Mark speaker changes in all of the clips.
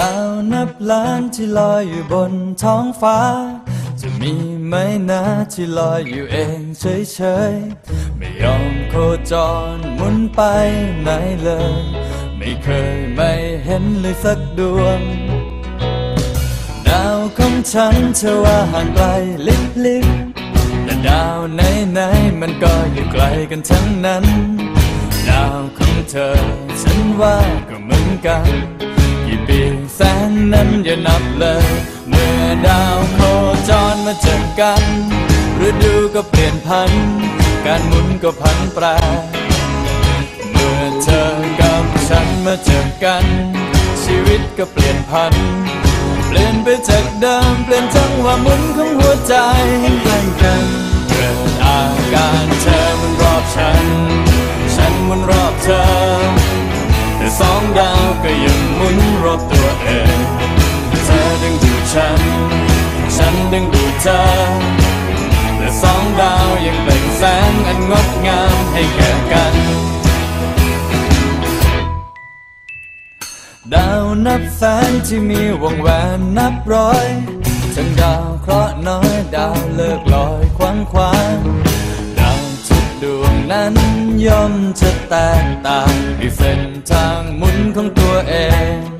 Speaker 1: ดาวนับล้านที่ลอยอยู่บนท้องฟ้า จะมีไหมนะที่ลอยอยู่เองเฉยๆ ไม่ยอมโคจรหมุนไปไหนเลย ไม่เคยไม่เห็นเลยสักดวง ดาวของฉันเชื่อว่าห่างไกลลิบลิบแต่ดาวไหนไหนๆมันก็อยู่ไกลกันทั้งนั้น ดาวของเธอฉันว่าก็เหมือนกัน สนนั้นอย่านับเลย เมื่อดาวโคจรมาเจอกันฤดูก็เปลี่ยนพัน การหมุนก็พันแปร เมื่อเธอกับฉันมาเจอกัน ชีวิตก็เปลี่ยนพัน เปลี่ยนไปจากเดิมเปลี่ยนจังหวะหมุนของหัวใจให้ใกล้กันเกิดอาการเธอมันรอบฉัน สองดาวก็ยังหมุนรอบตัวเองเธอดึงดูดฉัน ฉันดึงดูดเธอแต่สองดาวยังเปล่งแสงอันงดงามให้แก่กัน ดาวนับแสนที่มีวงแหวนนับร้อยทั้งดาวเคราะห์น้อยดาวเลิกลอยคว้างคว้างดาวทุกดวง นั้นย่อมจะแตกต่างมีเส้นทางหมุนของตัวเอง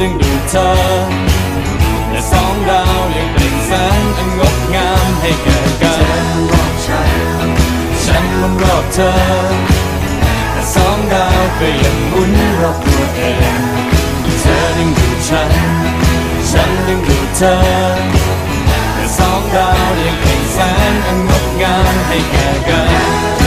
Speaker 1: ดึงดูดเธอ และสองดาวยังเปล่งแสงอันงดงามให้แก่กันรอบฉันฉันมันรอบเธอ แต่สองดาวก็ยังหมุนรอบตัวเองเธอดึงดูดฉัน ฉันดึงดูดเธอ แต่สองดาวยังเปล่งแสงอันงดงามให้แก่กัน